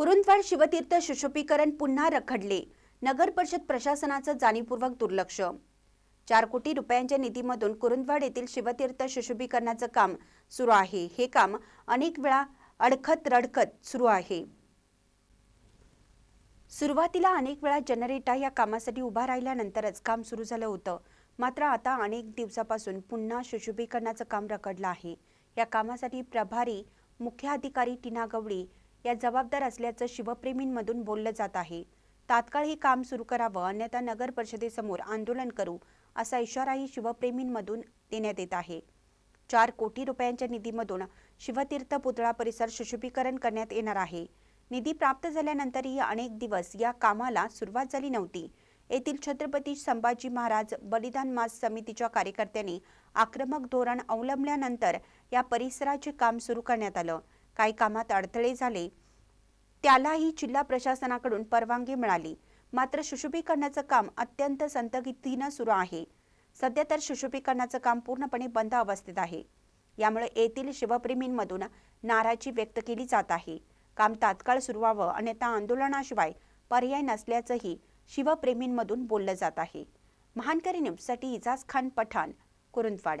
कुरुंदवाड शिवतीर्थ सुशोभीकरण पुन्हा रखडले. नगर परिषद प्रशासनाचं जाणीवपूर्वक दुर्लक्ष. चार कोटी रुपयांच्या निधीमधून कुरुंदवाड येथील शिवतीर्थ सुशोभीकरणाचं काम सुरू आहे. हे काम अनेक वेळा अडखत रडखत सुरू आहे. सुरुवातीला अनेक वेळा जनरेटा या कामासाठी उभा राहिल्यानंतरच काम सुरू झालं होतं. मात्र आता अनेक दिवसापासून पुन्हा सुशोभीकरणाचं काम रखडलं आहे. या कामासाठी प्रभारी मुख्य अधिकारी टीना गवळी या जबाबदार असल्याचं शिवप्रेमींमधून बोललं जात आहे. तात्काळ हे काम सुरू करावं अन्यथा नगर परिषदेसमोर आंदोलन करू असा इशाराही शिवप्रेमींमधून देण्यात येत आहे. चार कोटी रुपयांच्या निधीमधून शिवतीर्थ पुतळा परिसर सुशोभीकरण करण्यात येणार आहे. निधी प्राप्त झाल्यानंतरही अनेक दिवस या कामाला सुरुवात झाली नव्हती. येथील छत्रपती संभाजी महाराज बलिदान मास समितीच्या कार्यकर्त्यांनी आक्रमक धोरण अवलंबल्यानंतर या परिसराचे काम सुरू करण्यात आलं. काही कामात अडथळे झाले. त्यालाही जिल्हा प्रशासनाकडून परवानगी मिळाली. मात्र सुशोभीकरणाचं काम अत्यंत संतगतीनं सुरू आहे. सध्या तर सुशोभीकरणाचं काम पूर्णपणे बंद अवस्थेत आहे. यामुळे येथील शिवप्रेमींमधून नाराजी व्यक्त केली जात आहे. काम तात्काळ सुरू व्हावं अन्यथा आंदोलनाशिवाय पर्याय नसल्याचंही शिवप्रेमींमधून बोललं जात आहे. महानकरी न्यूजसाठी इजाज खान पठाण कुरुंदवाड.